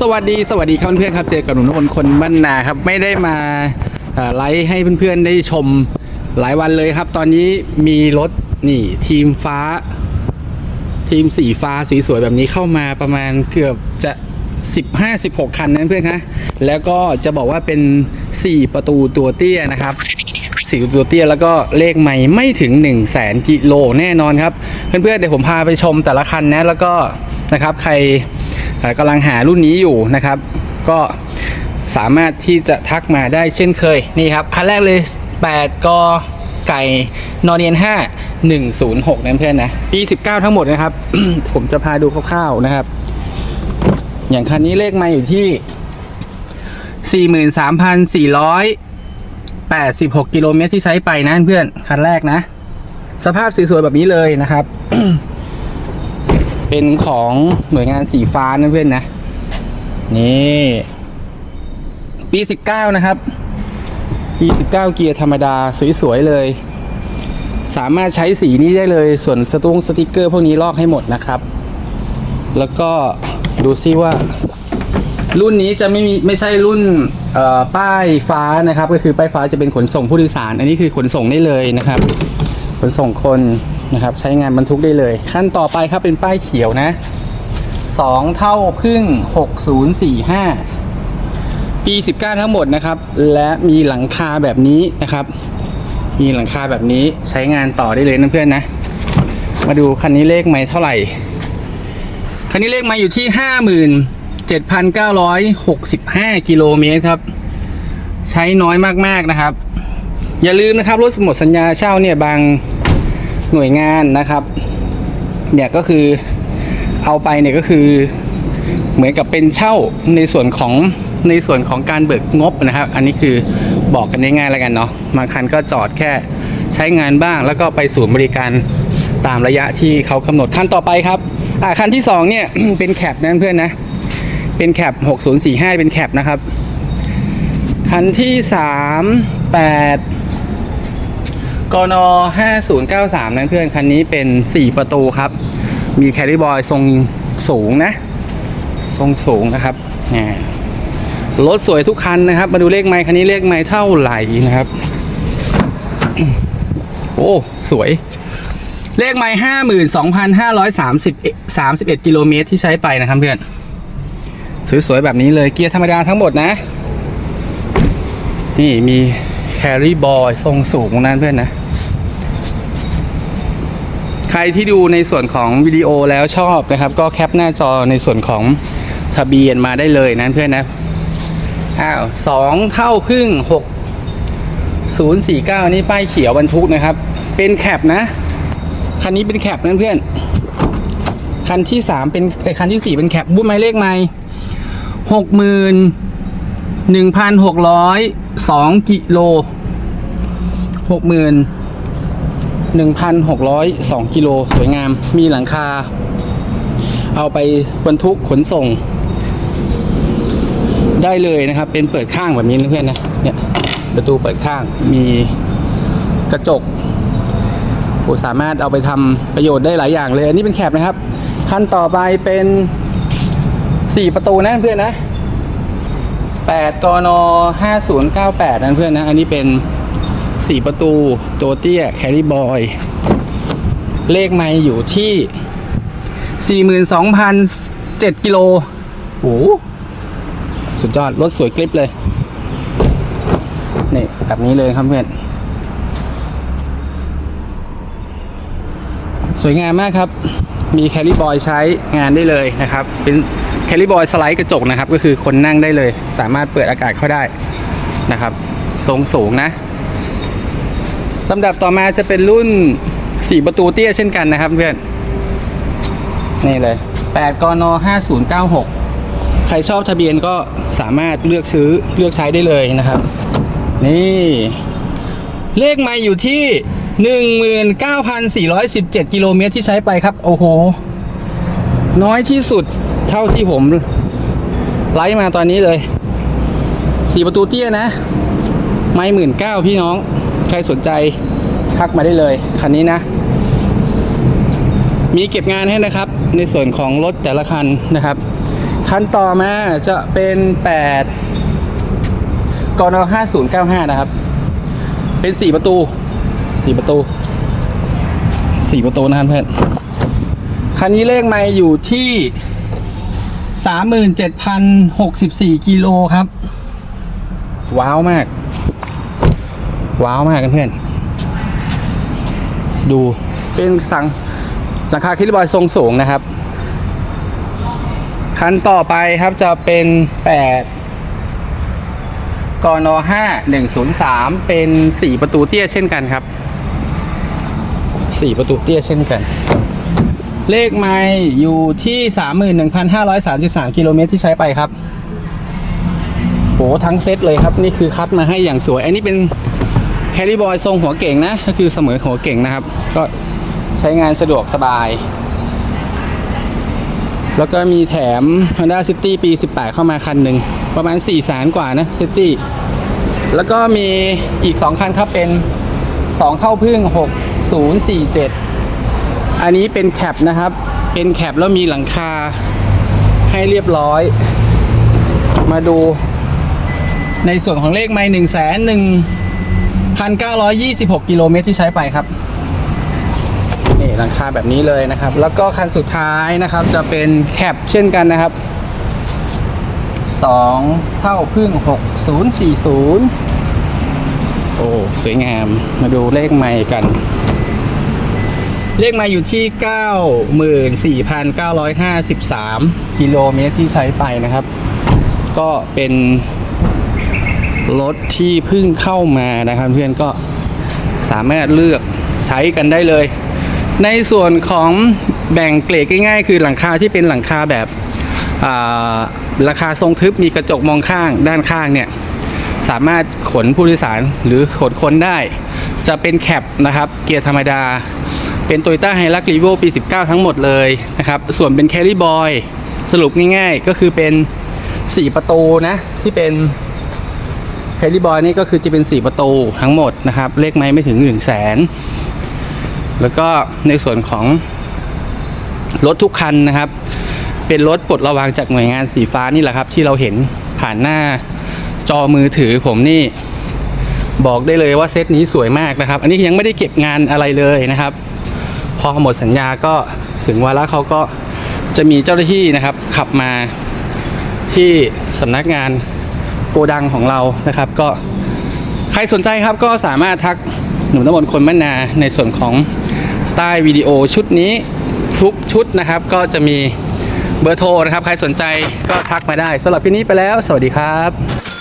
สวัสดีสวัสดีครับเพื่อนๆครับเจอกับหนุ่มนพลคนบ้านนาครับไม่ได้มาไลฟ์ให้เพื่อนๆได้ชมหลายวันเลยครับ ตอนนี้มีรถนี่ทีมฟ้า ทีมสีฟ้าสีสวยแบบนี้เข้ามาประมาณเกือบจะ15-16 คันนะเพื่อนคะแล้วก็จะบอกว่าเป็น 4 ประตูตัวเตี้ยนะครับสี่ประตูตัวเตี้ยแล้วก็เลขใหม่ไม่ถึง 1 0 0 0 0แสนกิโลแน่นอนครับ เพื่อนๆเดี๋ยวผมพาไปชมแต่ละคันนะแล้วก็นะครับใคร กำลังหารุ่นนี้อยู่นะครับ ก็สามารถที่จะทักมาได้เช่นเคยนี่ครับคันแรกเลย 8กไก่นอนเนียน 5 106นะเพื่อนนะปี19 ทั้งหมดนะครับ ผมจะพาดูคร่าวๆนะครับ อย่างคันนี้เลขมาอยู่ที่ 43,486 กิโลเมตรที่ใช้ไปนะเพื่อนคันแรกนะ สภาพสวยๆแบบนี้เลยนะครับ เป็นของหน่วยงานสีฟ้านะเพื่อนนะ นี่ ปี 19 นะครับ ปี 19 เกียร์ธรรมดาสวย ๆ เลย สามารถใช้สีนี้ได้เลย ส่วนสตุ้งสติกเกอร์พวกนี้ลอกให้หมดนะครับ แล้วก็ดูซิว่า รุ่นนี้จะไม่มีไม่ใช่รุ่นป้ายฟ้านะครับ ก็คือป้ายฟ้าจะเป็นขนส่งผู้โดยสาร อันนี้คือขนส่งได้เลยนะครับ ขนส่งคน นะครับใช้งานบรรทุกได้เลย ขั้นต่อไปครับเป็นป้ายเขียวนะสองเท่าพึ่ง 6045 ปี 19 ทั้งหมดนะครับ และมีหลังคาแบบนี้นะครับ มีหลังคาแบบนี้ใช้งานต่อได้เลยนะเพื่อนนะ มาดูคันนี้เลขไม่เท่าไหร่ คันนี้เลขมาอยู่ที่ 57,965 กิโลเมตรครับ ใช้น้อยมากๆนะครับ อย่าลืมนะครับรถหมดสัญญาเช่าเนี่ยบาง หน่วยงานนะครับเนี่ยก็คือเอาไปเนี่ยก็คือเหมือนกับเป็นเช่าในส่วนของในส่วนของการเบิกงบนะครับ อันนี้คือบอกกันง่ายๆแล้วกันเนาะบางคันก็จอดแค่ใช้งานบ้าง แล้วก็ไปศูนย์บริการตามระยะที่เขากำหนดขั้นต่อไปครับอ่าคันที่สองเนี่ยเป็นแคปนะเพื่อนนะเป็นแคป6045 เป็นแคปนะครับคันที่สามแปด กน5093 นั้นเพื่อนคันนี้เป็น 4 ประตูครับ มีแคริบอยทรงสูงนะ ทรงสูงนะครับรถสวยทุกคันนะครับ มาดูเลขไม้คันนี้เลขไม้เท่าไหร่นะครับ โอ้ สวย เลขไม้ห้าหมื่นสองพันห้าร้อยสามสิบสามสิบเอ็ดกิโลเมตรที่ใช้ไปนะครับเพื่อน สวยๆ แบบนี้เลยเกียร์ธรรมดาทั้งหมดนะ นี่มีแคริบอยทรงสูงนั่นเพื่อนนะ ใครที่ดูในส่วนของวิดีโอแล้วชอบนะครับ ก็แคปหน้าจอในส่วนของทะเบียนมาได้เลยนะเพื่อนนะอ้าวสองเท่าพึ่งหกศูนย์สี่เก้านี่ป้ายเขียวบรรทุกนะครับ เป็นแคปนะ คันนี้เป็นแคปนะเพื่อน คันที่สามเป็นคันที่สี่เป็นแคปบูธหมายเลขไม่หกหมื่นหนึ่งพันหกร้อยสองกิโลหกหมื่น หนึ่งพันหกร้อยสองกิโลสวยงาม มีหลังคา เอาไปบรรทุกขนส่ง ได้เลยนะครับ เป็นเปิดข้างแบบนี้นะเพื่อนนะ เนี่ยประตูเปิดข้าง มีกระจกโอ้สามารถเอาไปทำประโยชน์ได้หลายอย่างเลย อันนี้เป็นแคปนะครับ ขั้นต่อไปเป็น 4 ประตูนะเพื่อนนะ8กน5098นั่นเพื่อนนะ อันนี้เป็น 4 ประตู ตัวเตี้ยแคริบอย เลขไม่อยู่ที่ 42,007กิโลโอ้สุดยอด รถสวยกริปเลย นี่แบบนี้เลยครับเพื่อน สวยงามมากครับ มีแคลิบอยใช้งานได้เลยนะครับ เป็นแคลิบอยสไลด์กระจกนะครับ ก็คือคนนั่งได้เลย สามารถเปิดอากาศเข้าได้นะครับ ทรงสูงนะ ลำดับต่อมาจะเป็นรุ่น 4 ประตูเตี้ยเช่นกันนะครับเพื่อน นี่เลย 8กน5096 ใครชอบทะเบียนก็สามารถเลือกซื้อเลือกใช้ได้เลยนะครับ นี่ เลขไม่อยู่ที่ 19,417 กิโลเมตรที่ใช้ไปครับ โอ้โห น้อยที่สุดเท่าที่ผมไลฟ์มาตอนนี้เลยสี่ประตูเตี้ยนะ ไม่หมื่นเก้าพี่น้อง ใครสนใจทักมาได้เลยคันนี้นะ มีเก็บงานให้นะครับ ในส่วนของรถแต่ละคันนะครับครคันต่อมาจะเป็น 8กน5095 นะครับ เป็น 4 ประตู 4 ประตู 4 ประตูนะครับเพื่อนคันนี้เลขไม่อยู่ที่37,064กิโลครับ ว้าวมาก ว้าวมากกันเพื่อน ดูเป็นสั่งราคาคิดบอยทรงสูงนะครับ คันต่อไปครับจะเป็น8กน5 103 เป็น 4 ประตูเตี้ยเช่นกันครับ 4 ประตูเตี้ยเช่นกัน เลขไม่อยู่ที่ 31,533 กิโลเมตรที่ใช้ไปครับโหทั้งเซตเลยครับ นี่คือคัดมาให้อย่างสวย อันนี้เป็น แคริบอยทรงหัวเก่งนะ ก็คือเสมอหัวเก่งนะครับ ก็ใช้งานสะดวกสบาย แล้วก็มีแถม Honda City ปี 18 เข้ามาคันหนึ่ง ประมาณ4 0 0 0 0 0กว่านะ City แล้วก็มีอีก 2 คันครับเป็น 2 เข้าพึ่ง 6047 อันนี้เป็นแคปนะครับ เป็นแคปแล้วมีหลังคาให้เรียบร้อย มาดูในส่วนของเลขไม่หนึ่งแสนหนึ่ง พันเก้าร้อยยี่สิบหกกิโลเมตรที่ใช้ไปครับนี่หลังคาแบบนี้เลยนะครับ แล้วก็คันสุดท้ายนะครับจะเป็นแคปเช่นกันนะครับสองเท่าพึ่งหกศูนย์สี่ศูนย์โอ้สวยงามมาดูเลขไม่กัน เลขมาอยู่ที่ 94,953 กิโลเมตรที่ใช้ไปนะครับ ก็เป็น รถที่เพิ่งเข้ามานะครับเพื่อนก็สามารถเลือกใช้กันได้เลย ในส่วนของแบ่งเกรดง่ายๆ คือหลังคาที่เป็นหลังคาแบบราคาทรงทึบมีกระจกมองข้างด้านข้างเนี่ยสามารถขนผู้โดยสารหรือขนคนได้ จะเป็นแคปนะครับเกียร์ธรรมดา เป็น t o y ต้าไฮรักรีโวปี 19 ทั้งหมดเลยนะครับ ส่วนเป็นแค r รี่บอยสรุปง่ายๆ ก็คือเป็น 4 ประตูนะ ที่เป็น แค r รี่บอยนี่ก็คือจะเป็น 4 ประตูทั้งหมดนะครับ เลขไม้ไม่ถึง 1 0 0 0 0แสนแล้วก็ในส่วนของรถทุกคันนะครับ เป็นรถปลดระวางจากหน่วยงานสีฟ้านี่แหละครับ ที่เราเห็นผ่านหน้าจอมือถือผมนี่บอกได้เลยว่าเซตนี้สวยมากนะครับ อันนี้ยังไม่ได้เก็บงานอะไรเลยนะครับ พอหมดสัญญาก็ถึงวาระเขาก็จะมีเจ้าหน้าที่นะครับ ขับมาที่สำนักงาน โกดังของเรานะครับ ก็ใครสนใจครับก็สามารถทักหนุ่มน้ำมนต์คนมะนาในส่วนของใต้วิดีโอชุดนี้ทุกชุดนะครับ ก็จะมีเบอร์โทรนะครับ ใครสนใจก็ทักมาได้สำหรับที่นี้ไปแล้ว สวัสดีครับ